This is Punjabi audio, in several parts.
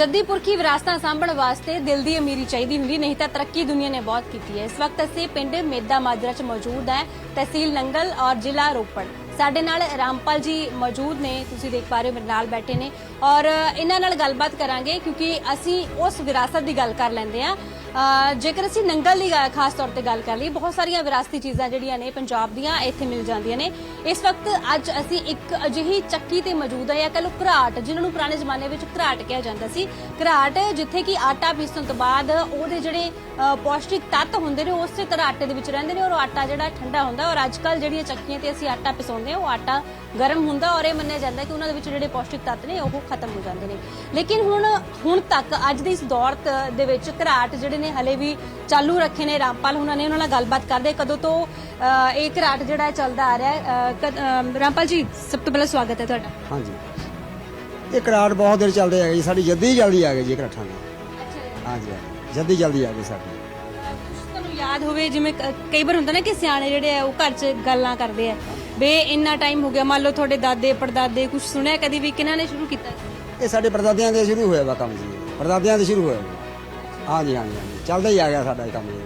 ਜੱਦੀ ਪੁਰਖੀ ਵਿਰਾਸਤਾਂ ਸਾਂਭਣ ਵਾਸਤੇ ਦਿਲ ਦੀ ਅਮੀਰੀ ਚਾਹੀਦੀ ਹੁੰਦੀ, ਨਹੀਂ ਤਾਂ ਤਰੱਕੀ ਦੁਨੀਆ ਨੇ ਬਹੁਤ ਕੀਤੀ ਹੈ। ਇਸ ਵਕਤ ਅਸੀਂ ਪਿੰਡ ਮੇਦਾ ਮਾਜਰਾ ਚ ਮੌਜੂਦ ਹੈ, ਤਹਿਸੀਲ ਨੰਗਲ ਔਰ ਜ਼ਿਲ੍ਹਾ ਰੋਪੜ। ਸਾਡੇ ਨਾਲ ਰਾਮਪਾਲ ਜੀ ਮੌਜੂਦ ਨੇ, ਤੁਸੀਂ ਦੇਖ ਪਾ ਰਹੇ ਹੋ, ਮੇਰੇ ਨਾਲ ਬੈਠੇ ਨੇ। ਔਰ ਇਹਨਾਂ ਨਾਲ ਗੱਲਬਾਤ ਕਰਾਂਗੇ ਕਿਉਂਕਿ ਅਸੀਂ ਉਸ ਵਿਰਾਸਤ ਦੀ ਗੱਲ ਕਰ ਲੈਂਦੇ ਆ ਜੇਕਰ ਅਸੀਂ ਨੰਗਲ ਦੀ ਖਾਸ ਤੌਰ ਤੇ ਗੱਲ ਕਰ ਲਈ ਬਹੁਤ ਸਾਰੀਆਂ ਵਿਰਾਸਤੀ ਚੀਜ਼ਾਂ ਜਿਹੜੀਆਂ ਨੇ ਪੰਜਾਬ ਦੀਆਂ ਇੱਥੇ ਮਿਲ ਜਾਂਦੀਆਂ ਨੇ। ਇਸ ਵਕਤ ਅੱਜ ਅਸੀਂ ਇੱਕ ਅਜਿਹੀ ਚੱਕੀ ਤੇ ਮੌਜੂਦ ਹੈ, ਜਾਂ ਕਹ ਲਓ ਘਰਾਟ, ਜਿਨ੍ਹਾਂ ਨੂੰ ਪੁਰਾਣੇ ਜ਼ਮਾਨੇ ਵਿੱਚ ਘਰਾਟ ਕਿਹਾ ਜਾਂਦਾ ਸੀ। ਘਰਾਟ ਜਿੱਥੇ ਕਿ ਆਟਾ ਪੀਸਣ ਤੋਂ ਬਾਅਦ ਉਹਦੇ ਜਿਹੜੇ ਪੌਸ਼ਟਿਕ ਤੱਤ ਹੁੰਦੇ ਨੇ ਉਸੇ ਤਰ੍ਹਾਂ ਆਟੇ ਦੇ ਵਿੱਚ ਰਹਿੰਦੇ ਨੇ ਔਰ ਆਟਾ ਜਿਹੜਾ ਠੰਡਾ ਹੁੰਦਾ ਔਰ ਅੱਜ ਕੱਲ ਜਿਹੜੀਆਂ ਚੱਕੀਆਂ ਤੇ ਅਸੀਂ ਆਟਾ ਪਿਸਾਉਂਦੇ ਹਾਂ, ਉਹ ਆਟਾ ਗਰਮ ਹੁੰਦਾ ਔਰ ਇਹ ਮੰਨਿਆ ਜਾਂਦਾ ਕਿ ਉਹਨਾਂ ਦੇ ਵਿੱਚ ਜਿਹੜੇ ਪੌਸ਼ਟਿਕ ਤੱਤ ਨੇ, ਉਹ ਖਤਮ ਹੋ ਜਾਂਦੇ ਨੇ। ਲੇਕਿਨ ਹੁਣ ਹੁਣ ਤੱਕ ਅੱਜ ਦੇ ਇਸ ਦੌਰ ਦੇ ਵਿੱਚ ਘਰਾਟ ਜਿਹੜੇ ਨੇ ਹਲੇ ਵੀ ਚਾਲੂ ਰੱਖੇ ਨੇ ਰਾਮਪਾਲ। ਉਹਨਾਂ ਨੇ ਉਹਨਾਂ ਨਾਲ ਗੱਲਬਾਤ ਕਰਦੇ ਕਦੋਂ ਤੋਂ ਇਹ ਘਰਾਟ ਜਿਹੜਾ ਹੈ ਚੱਲਦਾ ਆ ਰਿਹਾ ਹੈ ਰਾਮਪਾਲ ਜੀ ਸਭ ਤੋਂ ਪਹਿਲਾਂ ਸਵਾਗਤ ਹੈ ਤੁਹਾਡਾ। ਹਾਂਜੀ। ਇਹ ਕਰਾਰ ਬਹੁਤ ਦੇਰ ਚੱਲਦੇ ਹੈਗੇ ਜੀ ਸਾਡੀ ਜੱਦੀ ਜਲਦੀ ਆ ਗਈ ਜੀ ਕਰਾਠਾਂ ਦੀ। ਹਾਂਜੀ ਜੱਦੀ ਜਲਦੀ ਆ ਗਈ ਸਾਡੀ। ਤੁਹਾਨੂੰ ਯਾਦ ਹੋਵੇ ਜਿਵੇਂ ਕਈ ਵਾਰ ਹੁੰਦਾ ਨਾ ਕਿ ਸਿਆਣੇ ਜਿਹੜੇ ਆ ਉਹ ਘਰ 'ਚ ਗੱਲਾਂ ਕਰਦੇ ਆ। ਬੇ ਇੰਨਾ ਟਾਈਮ ਹੋ ਗਿਆ ਮੰਨ ਲਓ ਤੁਹਾਡੇ ਦਾਦੇ ਪੜਦਾਦੇ ਕੁਝ ਸੁਣਿਆ ਕਦੀ ਵੀ ਕਿਹਨਾਂ ਨੇ ਸ਼ੁਰੂ ਕੀਤਾ? ਇਹ ਸਾਡੇ ਪਰਦਾਦਿਆਂ ਦੇ ਸ਼ੁਰੂ ਹੋਇਆ ਵਾ ਕੰਮ ਜੀ। ਪਰਦਾਦਿਆਂ ਦੇ ਸ਼ੁਰੂ ਹੋਇਆ। ਹਾਂਜੀ ਹਾਂਜੀ ਹਾਂਜੀ। ਚੱਲਦਾ ਹੀ ਆ ਗਿਆ ਸਾਡਾ ਇਹ ਕੰਮ ਜੀ।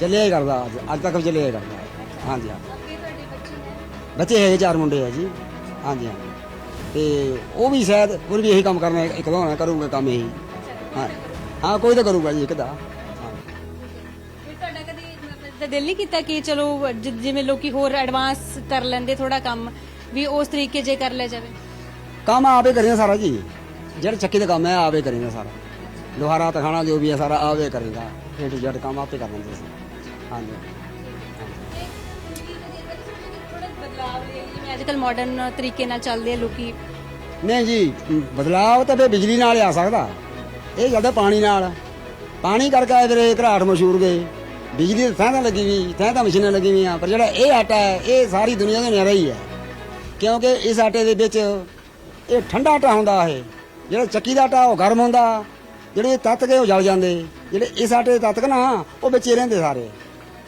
ਚੱਲਿਆ ਹੀ ਕਰਦਾ ਅੱਜ। ਅੱਜ ਤੱਕ ਵੀ ਚੱਲਿਆ ਹੀ ਕਰਦਾ। ਹਾਂਜੀ ਹਾਂਜੀ। ਤੁਹਾਡੇ ਬੱਚੇ ਨੇ? ਬੱਚੇ ਹੈਗੇ ਚਾਰ ਮੁੰਡੇ ਆ ਜੀ। ਹਾਂਜੀ ਹਾਂਜੀ। ਤੇ ਉਹ ਵੀ ਸ਼ਾਇਦ ਉਹ ਵੀ ਇਹੀ ਕੰਮ ਕਰਨਾ ਇੱਕ ਦਾ ਹੋਣਾ ਕਰੂਗਾ ਕੰਮ ਇਹੀ। ਹਾਂ। ਹਾਂ ਕੋਈ ਤਾਂ ਕਰੂਗਾ ਜੀ ਇੱਕ ਦਾ ਹਾਂ ਫਿਰ ਤੁਹਾਡਾ ਕਦੀ ਮਤਲਬ ਤਾਂ ਦਿਲ ਨਹੀਂ ਕੀਤਾ ਕਿ ਚਲੋ ਜ- ਜਿਵੇਂ ਲੋਕੀ ਹੋਰ ਐਡਵਾਂਸ ਕਰ ਲੈਂਦੇ ਥੋੜਾ ਕੰਮ ਵੀ ਉਸ ਤਰੀਕੇ ਜੇ ਕਰ ਲਿਆ ਜਾਵੇ? ਕੰਮ ਆਪੇ ਕਰੀਦਾ ਸਾਰਾ ਜੀ। ਜਿਹੜਾ ਚੱਕੀ ਦਾ ਕੰਮ ਹੈ ਆਪੇ ਕਰੀਦਾ ਸਾਰਾ। ਲੋਹਾਰਾ ਤਖਾਣਾ ਜੋ ਵੀ ਹੈ ਸਾਰਾ ਆਪੇ ਕਰੀਦਾ ਏ ਟੂ ਜ਼ੈਡ ਕੰਮ ਆਪੇ ਕਰ ਲੈਂਦੇ ਸੀ। ਹਾਂਜੀ। ਮਾਡਰਨ ਤਰੀਕੇ ਨਾਲ ਚੱਲਦੇ ਆ ਲੋਕੀ। ਨਹੀਂ ਜੀ ਬਦਲਾਵ ਤਾਂ ਫੇ ਬਿਜਲੀ ਨਾਲ ਹੀ ਆ ਸਕਦਾ। ਇਹ ਚੱਲਦਾ ਪਾਣੀ ਨਾਲ। ਪਾਣੀ ਕਰਕੇ ਫਿਰ ਇਹ ਘਰਾਟ ਮਸ਼ਹੂਰ ਗਏ। ਬਿਜਲੀ ਤਾਂ ਥਾਂ ਤਾਂ ਲੱਗੀ ਵੀ ਥਾਂ ਤਾਂ ਮਸ਼ੀਨਾਂ ਲੱਗੀ ਵੀਆਂ ਪਰ ਜਿਹੜਾ ਇਹ ਆਟਾ ਹੈ ਇਹ ਸਾਰੀ ਦੁਨੀਆ ਦਾ ਨਿਆਰਾ ਹੀ ਹੈ। ਕਿਉਂਕਿ ਇਸ ਆਟੇ ਦੇ ਵਿੱਚ ਇਹ ਠੰਡਾ ਆਟਾ ਹੁੰਦਾ ਇਹ ਜਿਹੜਾ ਚੱਕੀ ਦਾ ਆਟਾ ਉਹ ਗਰਮ ਹੁੰਦਾ। ਜਿਹੜੇ ਇਹ ਤੱਤ ਕੇ ਉਹ ਜਲ ਜਾਂਦੇ। ਜਿਹੜੇ ਇਸ ਆਟੇ ਦੇ ਤੱਤ ਕੇ ਨਾ ਉਹ ਵਿੱਚ ਰਹਿੰਦੇ ਸਾਰੇ।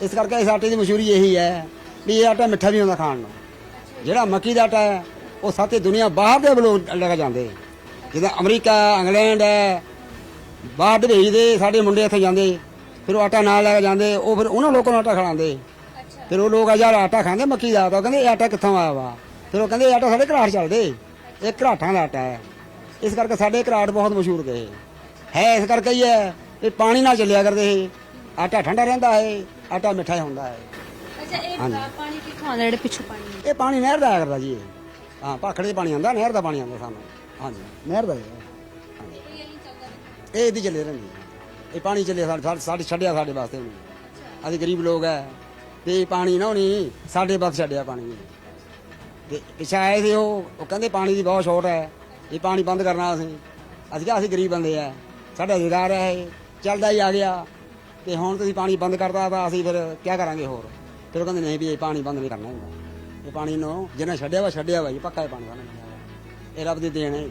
ਇਸ ਕਰਕੇ ਇਸ ਆਟੇ ਦੀ ਮਸ਼ਹੂਰੀ ਇਹੀ ਹੈ ਵੀ ਇਹ ਆਟਾ ਮਿੱਠਾ ਵੀ ਹੁੰਦਾ ਖਾਣ ਨੂੰ। ਜਿਹੜਾ ਮੱਕੀ ਦਾ ਆਟਾ ਹੈ ਉਹ ਸਾਤੇ ਦੁਨੀਆ ਬਾਹਰ ਦੇ ਲੋਕ ਲੈ ਕੇ ਜਾਂਦੇ। ਜਿੱਦਾਂ ਅਮਰੀਕਾ ਇੰਗਲੈਂਡ ਹੈ ਬਾਹਰ ਦੇ ਭੇਜਦੇ ਸਾਡੇ ਮੁੰਡੇ ਇੱਥੇ ਜਾਂਦੇ। ਫਿਰ ਉਹ ਆਟਾ ਨਾਲ ਲੈ ਕੇ ਜਾਂਦੇ ਉਹ ਫਿਰ ਉਹਨਾਂ ਲੋਕਾਂ ਨੂੰ ਆਟਾ ਖਿਲਾਉਂਦੇ। ਫਿਰ ਉਹ ਲੋਕ ਆ ਯਾਰ ਆਟਾ ਖਾਂਦੇ ਮੱਕੀ ਦਾ ਉਹ ਕਹਿੰਦੇ ਇਹ ਆਟਾ ਕਿੱਥੋਂ ਆਇਆ ਵਾ? ਫਿਰ ਉਹ ਕਹਿੰਦੇ ਇਹ ਆਟਾ ਸਾਡੇ ਘਰਾਟ ਚੱਲਦੇ। ਇਹ ਘਰਾਟਾਂ ਦਾ ਆਟਾ ਹੈ। ਇਸ ਕਰਕੇ ਸਾਡੇ ਘਰਾਟ ਬਹੁਤ ਮਸ਼ਹੂਰ ਗਏ। ਹੈ ਇਸ ਕਰਕੇ ਹੀ ਹੈ ਇਹ ਪਾਣੀ ਨਾਲ ਚੱਲਿਆ ਕਰਦੇ ਇਹ। ਆਟਾ ਠੰਡਾ ਰਹਿੰਦਾ ਹੈ ਆਟਾ ਮਿੱਠਾ ਹੀ ਹੁੰਦਾ ਹੈ। ਅੱਛਾ ਇਹ ਪਾਣੀ ਕਿੱਥੋਂ ਆਉਂਦਾ ਜਿਹੜੇ ਪਿੱਛੋਂ ਪਾਣੀ ਇਹ ਪਾਣੀ ਨਹਿਰ ਦਾ ਆਇਆ ਕਰਦਾ ਜੀ ਇਹ। ਹਾਂ ਭਾਖੜੇ ਦੇ ਪਾਣੀ ਆਉਂਦਾ ਨਹਿਰ ਦਾ ਪਾਣੀ ਆਉਂਦਾ ਸਾਨੂੰ। ਹਾਂਜੀ ਨਹਿਰ ਦਾ ਹੀ ਹੈ। ਇਹ ਇਹਦੀ ਚੱਲੇ ਰਹਿੰਦੀ ਹੈ। ਇਹ ਪਾਣੀ ਚੱਲੇ ਸਾਡੇ ਸਾਡੇ- ਸਾਡੇ ਛੱਡਿਆ ਸਾਡੇ ਵਾਸਤੇ ਉਹਨੇ ਅਸੀਂ ਗਰੀਬ ਲੋਕ ਹੈ। ਤੇ ਇਹ ਪਾਣੀ ਨਾ ਹੋਣੀ ਸਾਡੇ ਵਾਸਤੇ ਛੱਡਿਆ ਪਾਣੀ। ਤੇ ਪਿੱਛੇ ਆਏ ਸੀ ਉਹ ਉਹ ਕਹਿੰਦੇ ਪਾਣੀ ਦੀ ਬਹੁਤ ਸ਼ੋਰਟ ਹੈ। ਇਹ ਪਾਣੀ ਬੰਦ ਕਰਨਾ ਅਸੀਂ। ਅਸੀਂ ਕਿਹਾ ਅਸੀਂ ਗਰੀਬ ਬੰਦੇ ਆ ਸਾਡਾ ਰੁਜ਼ਗਾਰ ਹੈ ਇਹ ਚੱਲਦਾ ਹੀ ਆ ਗਿਆ ਤੇ ਹੁਣ ਤੁਸੀਂ ਪਾਣੀ ਬੰਦ ਕਰਤਾ ਤਾਂ ਅਸੀਂ ਫਿਰ ਕੀ ਕਰਾਂਗੇ ਹੋਰ? ਫਿਰ ਉਹ ਕਹਿੰਦੇ ਨਹੀਂ ਵੀ ਇਹ ਪਾਣੀ ਬੰਦ ਨਹੀਂ ਕਰਨਾ ਹੁੰਦਾ। ਇਹ ਪਾਣੀ ਨੂੰ ਜਿਹਨੇ ਛੱਡਿਆ ਵਾ ਛੱਡਿਆ ਵਾ ਜੀ, ਪੱਕਾ ਹੀ ਪਾਣੀ ਸਾਨੂੰ ਮਿਲਿਆ ਇਹ ਰੱਬ ਦੀ ਦੇਣ ਹੈ